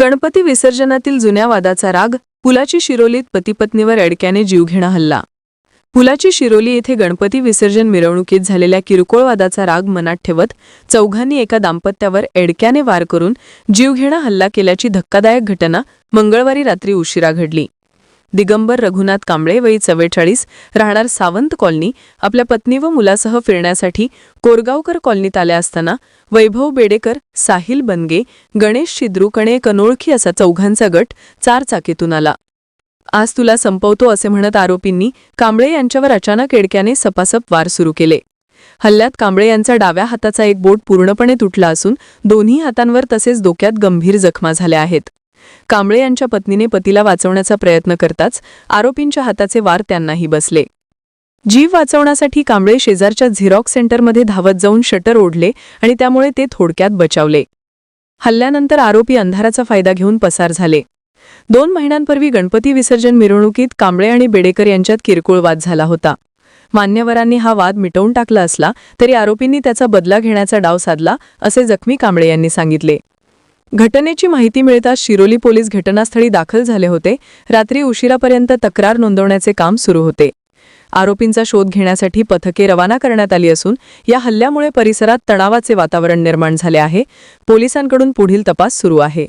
गणपती विसर्जनातील जुन्या वादाचा राग पुलाची शिरोलीत पतीपत्नीवर अडक्याने जीवघेणा हल्ला. पुलाची शिरोली येथे गणपती विसर्जन मिरवणुकीत झालेल्या किरकोळ वादाचा राग मनात ठेवत चौघांनी एका दाम्पत्यावर एडक्याने वार करून जीवघेणा हल्ला केल्याची धक्कादायक घटना मंगळवारी रात्री उशिरा घडली. दिगंबर रघुनाथ कांबळे वयी चव्वेचाळीस राहणार सावंत कॉलनी आपल्या पत्नी व मुलासह फिरण्यासाठी कोरगावकर कॉलनीत आल्या असताना वैभव बेडेकर साहिल बनगे गणेश शिद्रुकणे एक अनोळखी असा चौघांचा गट चारचाकीतून आला. आज तुला संपवतो असे म्हणत आरोपींनी कांबळे यांच्यावर अचानक एडक्याने सपासप वार सुरू केले. हल्ल्यात कांबळे यांचा डाव्या हाताचा एक बोट पूर्णपणे तुटला असून दोन्ही हातांवर तसेच डोक्यात गंभीर जखमा झाल्या आहेत. कांबळे यांच्या पत्नीने पतीला वाचवण्याचा प्रयत्न करताच आरोपींच्या हाताचे वार त्यांनाही बसले. जीव वाचवण्यासाठी कांबळे शेजारच्या झिरॉक्स सेंटरमध्ये धावत जाऊन शटर ओढले आणि त्यामुळे ते थोडक्यात बचावले. हल्ल्यानंतर आरोपी अंधाराचा फायदा घेऊन पसार झाले. दोन महिन्यांपूर्वी गणपती विसर्जन मिरवणुकीत कांबळे आणि बेडेकर यांच्यात किरकोळ वाद झाला होता. मान्यवरांनी हा वाद मिटवून टाकला असला तरी आरोपींनी त्याचा बदला घेण्याचा डाव साधला असे जखमी कांबळे यांनी सांगितले. घटनेची माहिती मिळताच शिरोली पोलीस घटनास्थळी दाखल झाले होते. रात्री उशिरापर्यंत तक्रार नोंदवण्याचे काम सुरू होते. आरोपींचा शोध घेण्यासाठी पथके रवाना करण्यात आली असून या हल्ल्यामुळे परिसरात तणावाचे वातावरण निर्माण झाले आहे. पोलिसांकडून पुढील तपास सुरू आहे.